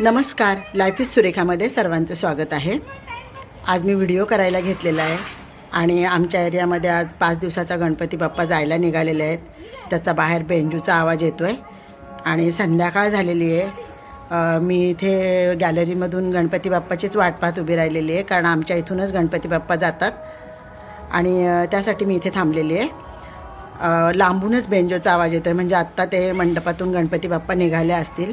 नमस्कार life is सुरेखामध्ये सर्वांचं स्वागत आहे. आज मी व्हिडिओ करायला घेतलेला आहे आणि आमच्या एरियामध्ये आज पाच दिवसाचा गणपती बाप्पा जायला निघालेले आहेत. त्याचा बाहेर बेंजूचा आवाज येतो आहे आणि संध्याकाळ झालेली आहे. मी इथे गॅलरीमधून गणपती बाप्पाचीच वाट पाहत उभी राहिलेली आहे कारण आमच्या इथूनच गणपती बाप्पा जातात. आणि त्यासाठी मी इथे थांबलेली आहे. लांबूनच बेंजोचा आवाज येतो आहे म्हणजे आत्ता ते मंडपातून गणपती बाप्पा निघाले असतील.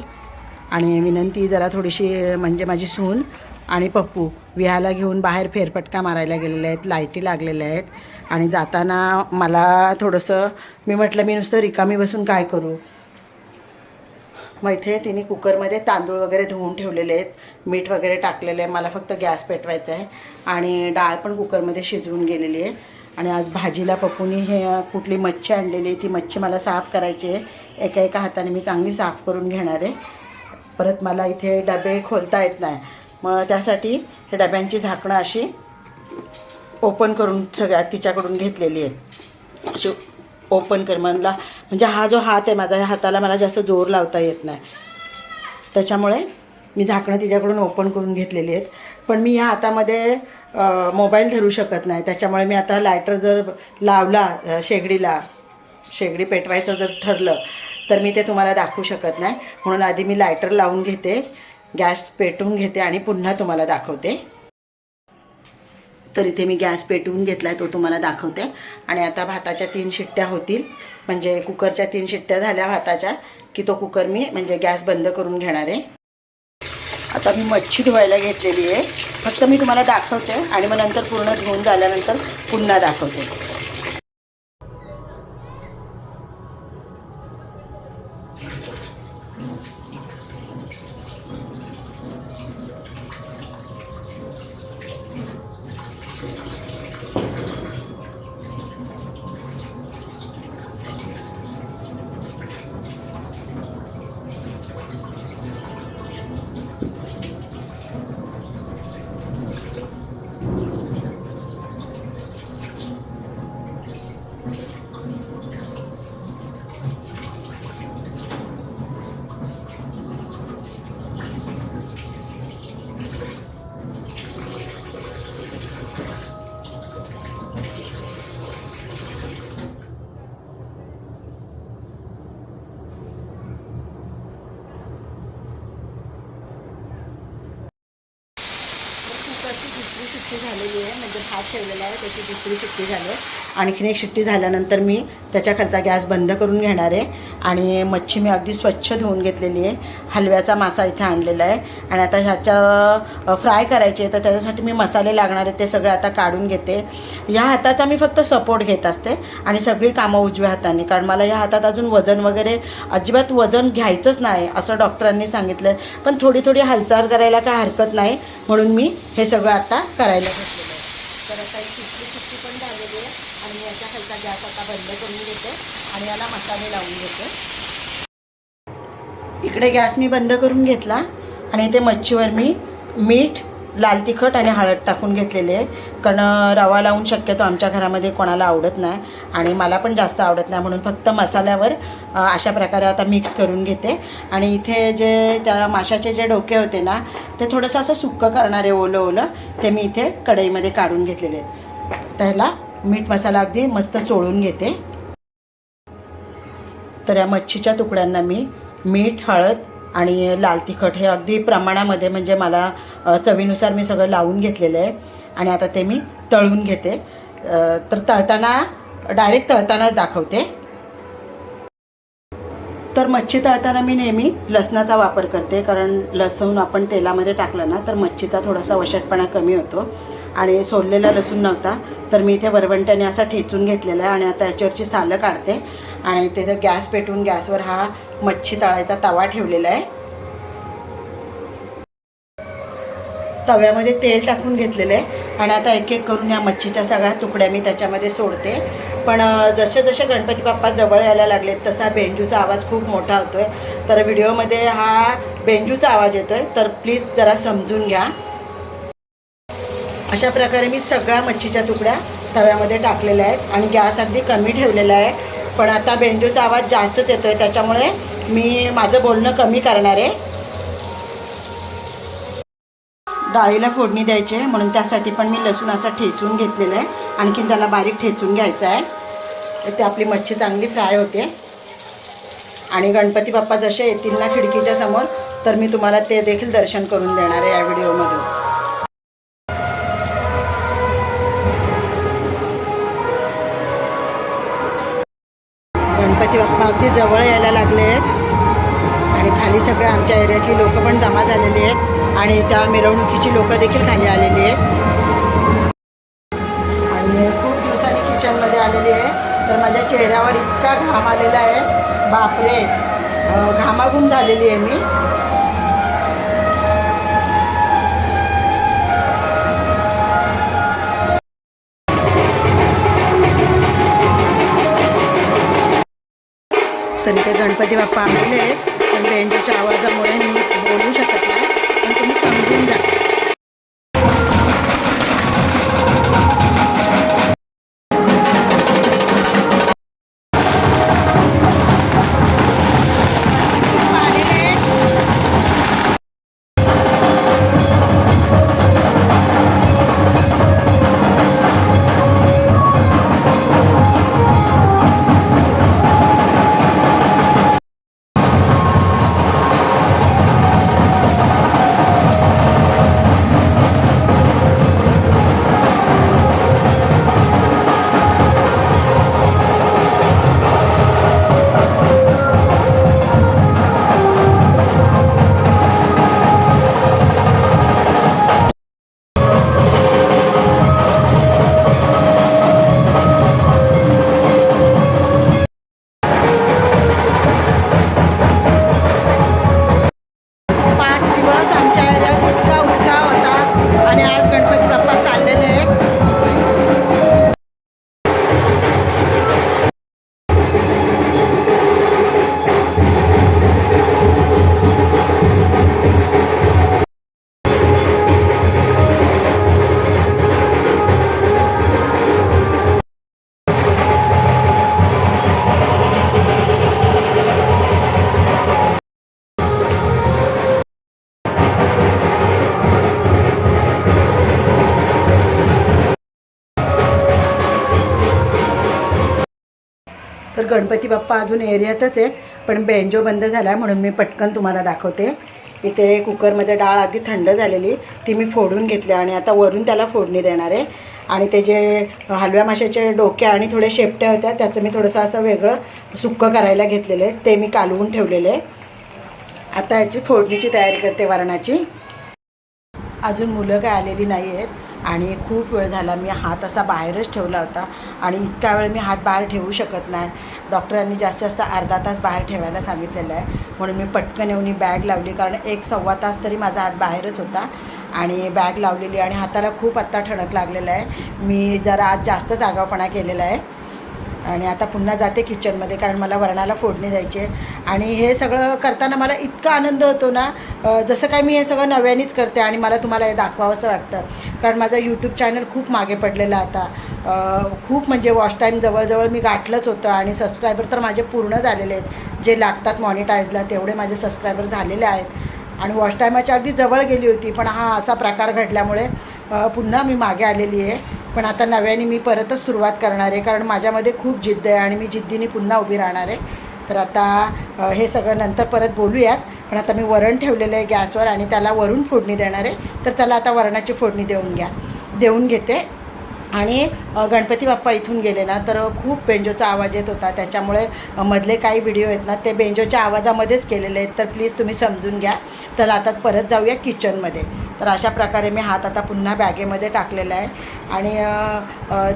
आणि विनंती जरा थोडीशी म्हणजे माझी सून आणि पप्पू विहाला घेऊन बाहेर फेरफटका मारायला गेलेले आहेत लाईटी लागलेल्या आहेत. आणि जाताना मला थोडंसं मी म्हटलं मी नुसतं रिकामी बसून काय करू? मग इथे तिने कुकरमध्ये तांदूळ वगैरे धुवून ठेवलेले आहेत मीठ वगैरे टाकलेलं आहे मला फक्त गॅस पेटवायचा आहे. आणि डाळ पण कुकरमध्ये शिजवून गेलेली आहे. आणि आज भाजीला पप्पूनी हे कुठली मच्छी आणलेली आहे ती मच्छी मला साफ करायची आहे. एका एका हाताने मी चांगली साफ करून घेणार आहे. परत मला इथे डबे खोलता येत नाही. मग त्यासाठी हे डब्यांची झाकणं अशी ओपन करून सगळ्या तिच्याकडून घेतलेली आहेत. अशी ओपन कर म्हणला म्हणजे हा जो हात आहे माझा या हाताला मला जास्त जोर लावता येत नाही. त्याच्यामुळे मी झाकणं तिच्याकडून ओपन करून घेतलेली आहेत. पण मी ह्या हातामध्ये मोबाईल धरू शकत नाही. त्याच्यामुळे मी आता लायटर जर लावला शेगडीला शेगडी पेटवायचं जर ठरलं तर मी ते तुम्हाला दाखवू शकत नाही. म्हणून आधी मी लायटर लावून घेते गॅस पेटवून घेते आणि पुन्हा तुम्हाला दाखवते. तर इथे मी गॅस पेटवून घेतला आहे तो तुम्हाला दाखवते. आणि आता भाताच्या तीन शिट्ट्या होतील. म्हणजे कुकरच्या तीन शिट्ट्या झाल्या भाताच्या की तो कुकर मी म्हणजे गॅस बंद करून घेणार आहे. आता मी मच्छी धुवायला घेतलेली आहे. फक्त मी तुम्हाला दाखवते आणि मग नंतर पूर्ण धुवून झाल्यानंतर पुन्हा दाखवते कुकरची दुसरी शिट्टी झालेली आहे म्हणजे भात तिसरी शिट्टी झाली. आणखीन एक शिट्टी झाल्यानंतर मी त्याच्या खालचा गॅस बंद करून घेणार आहे. आणि मच्छी मी अगदी स्वच्छ धुवून घेतलेली आहे. हलव्याचा मासा इथे आणलेला आहे. आणि आता ह्याच्या फ्राय करायचे आहे तर त्याच्यासाठी मी मसाले लागणार आहेत ते सगळे आता काढून घेते. या हाताचा मी फक्त सपोर्ट घेत असते आणि सगळी कामं उजव्या हाताने. कारण मला या हातात अजून वजन वगैरे अजिबात वजन घ्यायचंच नाही असं डॉक्टरांनी सांगितलं पण थोडी थोडी हालचाल करायला काय हरकत नाही. म्हणून मी हे सगळं आता करायला घेतलेलं आहे तर आता ही शिट्टी शिट्टी पण झालेली आहे आणि मी याच्या खालचा गॅस आता बंद करून घेते आणि याला मसाले लावून घेते. इकडे गॅस मी बंद करून घेतला आणि इथे मच्छीवर मी मीठ लाल तिखट आणि हळद टाकून घेतलेले आहे. कारण रवा लावून शक्यतो आमच्या घरामध्ये कोणाला आवडत नाही आणि मला पण जास्त आवडत नाही. म्हणून फक्त मसाल्यावर अशा प्रकारे आता मिक्स करून घेते. आणि इथे जे त्या माशाचे जे डोके होते ना ते थोडंसं असं सुक्कं करणारे ओलं ओलं ते मी इथे कढईमध्ये काढून घेतलेले आहेत. त्याला मीठ मसाला अगदी मस्त चोळून घेते. तर या मच्छीच्या तुकड्यांना मी मीठ हळद आणि लाल तिखट हे अगदी प्रमाणामध्ये म्हणजे मला चवीनुसार मी सगळं लावून घेतलेलं आहे. आणि आता ते मी तळून घेते. तर तळताना डायरेक्ट तळतानाच दाखवते. तर मच्छी तळताना मी नेहमी लसणाचा वापर करते कारण लसूण आपण तेलामध्ये टाकलं ना तर मच्छीचा थोडासा वशटपणा कमी होतो. आणि सोललेला लसूण नव्हता. तर मी इथे वरवंट्याने असा ठेचून घेतलेला आहे आणि आता याच्यावरची सालं काढते. आणि तिथं गॅस पेटवून गॅसवर हा मच्छी तळायचा तवा ठेवलेला आहे. तव्यामध्ये तेल टाकून घेतलेलं आहे. आणि आता एक एक करून या मच्छीच्या सगळ्या तुकड्या मी त्याच्यामध्ये सोडते. पण जसे जसे गणपती बाप्पा जवळ यायला लागलेत तसा बेंजूचा आवाज खूप मोठा होतोय. तर व्हिडिओमध्ये हा बेंजूचा आवाज येतोय. तर प्लीज जरा समजून घ्या. अशा प्रकारे मी सगळ्या मच्छीच्या तुकड्या तव्यामध्ये टाकलेल्या आहेत आणि गॅस अगदी कमी ठेवलेला आहे. पण आता बेंजूचा आवाज जास्तच येतो आहे त्याच्यामुळे मी माझं बोलणं कमी करणार आहे. डाळीला फोडणी द्यायची आहे म्हणून त्यासाठी पण मी लसूण असा ठेचून घेतलेला आहे. आणखीन त्याला बारीक ठेचून घ्यायचं आहे. तर ते आपली मच्छी चांगली फ्राय होते. आणि गणपती बाप्पा जसे येतील ना खिडकीच्या समोर तर मी तुम्हाला ते देखील दर्शन करून देणार आहे या व्हिडिओमधून. गणपती बाप्पा अगदी जवळ यायला लागले आहेत. आणि खाली सगळे आमच्या एरियातली लोक पण जमा झालेली आहेत. आणि त्या मिरवणुकीची लोक देखील खाली आलेली आहेत. आणि खूप दिवसांनी किचनमध्ये आलेली आहे. तर माझ्या चेहऱ्यावर इतका घाम आलेला आहे. बापरे. घामाघूम झालेली आहे मी. इथे गणपती बाप्पा आणले आहेत. पण बेंजूच्या आवाजामुळे मी बोलू शकत नाही. तर गणपती बाप्पा अजून एरियातच आहे पण बेंजो बंद झाला आहे म्हणून मी पटकन तुम्हाला दाखवते. इथे कुकरमध्ये डाळ अगदी थंड झालेली ती मी फोडून घेतली आणि आता वरून त्याला फोडणी देणार आहे. आणि ते जे हलव्या माशाचे डोक्या आणि थोड्या शेपट्या होत्या त्याचं मी थोडंसं असं वेगळं सुक्कं करायला घेतलेलं आहे. ते मी कालवून ठेवलेलं आहे. आता याची फोडणीची तयारी करते वरणाची. अजून मुलं काय आलेली नाही आहेत आणि खूप वेळ झाला मी हात असा बाहेरच ठेवला होता आणि इतका वेळ मी हात बाहेर ठेवू शकत नाही. डॉक्टरांनी जास्तीत जास्त अर्धा तास बाहेर ठेवायला सांगितलेलं आहे. म्हणून मी पटकन येऊन ही बॅग लावली कारण एक सव्वा तास तरी माझा आत बाहेरच होता. आणि बॅग लावलेली आणि हाताला खूप आत्ता ठणक लागलेलं आहे. मी जरा आज जास्तच आगावपणा केलेला आहे. आणि आता पुन्हा जाते किचनमध्ये कारण मला वरणाला फोडणी द्यायची आहे. आणि हे सगळं करताना मला इतका आनंद होतो ना जसं काय मी हे सगळं नव्यानेच करते आणि मला तुम्हाला हे दाखवावंसं वाटतं. कारण माझा यूट्यूब चॅनल खूप मागे पडलेला आता. खूप म्हणजे वॉच टाईम जवळजवळ मी गाठलंच होतं आणि सबस्क्रायबर तर माझे पूर्ण झालेले आहेत. जे लागतात मॉनिटाईजला तेवढे माझे सबस्क्रायबर झालेले आहेत. आणि वॉच टायमाच्या अगदी जवळ गेली होती पण हा असा प्रकार घडल्यामुळे पुन्हा मी मागे आलेली आहे. पण आता नव्याने मी परतच सुरुवात करणार आहे कारण माझ्यामध्ये खूप जिद्द आहे आणि मी जिद्दीने पुन्हा उभी राहणार आहे. तर आता हे सगळं नंतर परत बोलूयात पण आता मी वरण ठेवलेलं आहे गॅसवर आणि त्याला वरून फोडणी देणार आहे. तर त्याला आता वरणाची फोडणी देऊन घ्या. देऊन घेते. आणि गणपती बाप्पा इथून गेले ना तर खूप बेंजोचा आवाज येत होता. त्याच्यामुळे मधले काही व्हिडिओ आहेत ना ते बेंजोच्या आवाजामध्येच केलेले आहेत. तर प्लीज तुम्ही समजून घ्या. तर आता परत जाऊया किचनमध्ये. तर अशा प्रकारे मी हात आता पुन्हा बॅगेमध्ये टाकलेला आहे. आणि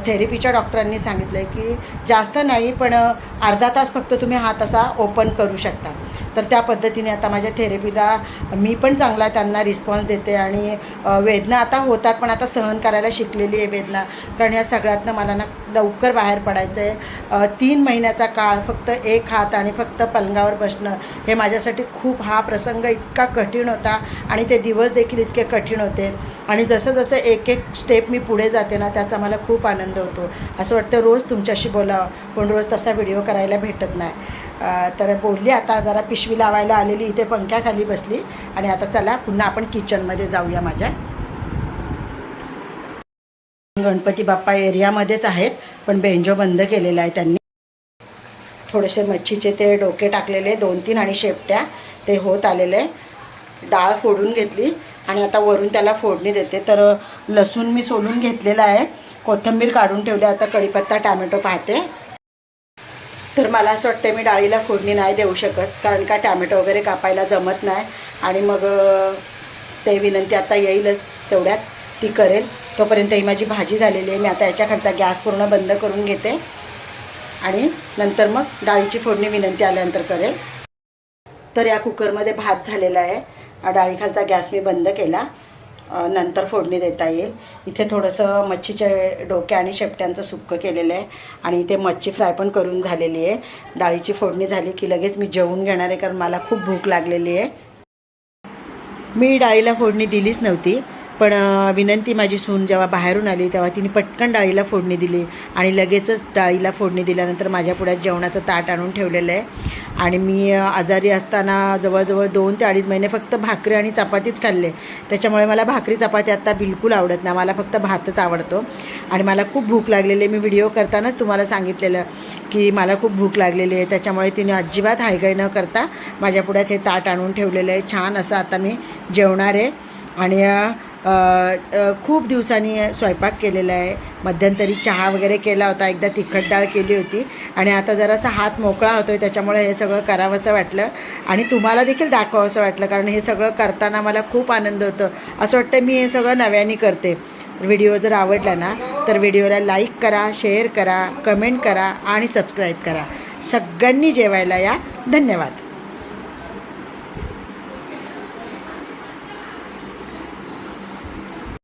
थेरपीच्या डॉक्टरांनी सांगितलं आहे की जास्त नाही पण अर्धा तास फक्त तुम्ही हात असा ओपन करू शकता. तर त्या पद्धतीने आता माझ्या थेरपीला मी पण चांगला त्यांना रिस्पॉन्स देते आणि वेदना आता होतात पण आता सहन करायला शिकलेली आहे वेदना. कारण या सगळ्यातनं मला ना लवकर बाहेर पडायचं आहे तीन महिन्याचा काळ फक्त एक हात आणि फक्त पलंगावर बसणं हे माझ्यासाठी खूप हा प्रसंग इतका कठीण होता आणि ते दिवस देखील इतके कठीण होते. आणि जसं जसं एक एक स्टेप मी पुढे जाते ना त्याचा मला खूप आनंद होतो. असं वाटतं रोज तुमच्याशी बोलावं. पण रोज तसा व्हिडिओ करायला भेटत नाही. तर बोलली आता जरा पिशवी लावायला आलेली इथे पंख्याखाली बसली. आणि आता चला पुन्हा आपण किचनमध्ये जाऊया माझ्या. गणपती बाप्पा एरियामध्येच आहेत पण बेंजो बंद केलेला आहे त्यांनी. थोडेसे मच्छीचे ते डोके टाकलेले दोन तीन आणि शेपट्या ते होत आलेले. डाळ फोडून घेतली आणि आता वरून त्याला फोडणी देते. तर लसूण मी सोलून घेतलेला आहे. कोथिंबीर काढून ठेवली आता कढीपत्ता टॅमॅटो पाहते. तर मला असं वाटतं मी डाळीला फोडणी नाही देऊ शकत कारण का टॅमॅटो वगैरे कापायला जमत नाही. आणि मग ते विनंती आता येईलच तेवढ्यात ती करेल. तोपर्यंत ही माझी भाजी झालेली आहे. मी आता याच्या खालचा गॅस पूर्ण बंद करून घेते. आणि नंतर मग डाळीची फोडणी विनंती आल्यानंतर करेल. तर या कुकरमध्ये भात झालेला आहे. डाळीखालचा गॅस मी बंद केला. नंतर फोडणी देता येईल. इथे थोडंसं मच्छीचे डोके आणि शेपट्यांचं सुक्कं केलेलं आहे. आणि इथे मच्छी फ्राय पण करून झालेली आहे. डाळीची फोडणी झाली की लगेच मी जेवून घेणार आहे कारण मला खूप भूक लागलेली आहे. मी डाळीला फोडणी दिलीच नव्हती. पण विनंती माझी सून जेव्हा बाहेरून आली तेव्हा तिने पटकन डाळीला फोडणी दिली आणि लगेचच डाळीला फोडणी दिल्यानंतर माझ्या पुढ्यात जेवणाचं ताट आणून ठेवलेलं आहे. आणि मी आजारी असताना जवळजवळ दोन ते अडीच महिने फक्त भाकरी आणि चपातीच खाल्ले. त्याच्यामुळे मला भाकरी चपाती आत्ता बिलकुल आवडत नाही. मला फक्त भातच आवडतो. आणि मला खूप भूक लागलेली आहे. मी व्हिडिओ करतानाच तुम्हाला सांगितलेलं की मला खूप भूक लागलेली आहे. त्याच्यामुळे तिने अजिबात हायगाई न करता माझ्या पुढ्यात हे ताट आणून ठेवलेलं आहे. छान असं आता मी जेवणार आहे. आणि खूप दिवसांनी स्वयंपाक केलेला आहे. मध्यंतरी चहा वगैरे केला होता एकदा तिखट डाळ केली होती आणि आता जरासा हात मोकळा होतो आहे त्याच्यामुळे हे सगळं करावंसं वाटलं. आणि तुम्हाला देखील दाखवावंसं वाटलं कारण हे सगळं करताना मला खूप आनंद होतं. असं वाटतं मी हे सगळं नव्याने करते. व्हिडिओ जर आवडला ना तर व्हिडिओला लाईक करा शेअर करा कमेंट करा आणि सबस्क्राईब करा. सगळ्यांनी जेवायला या. धन्यवाद.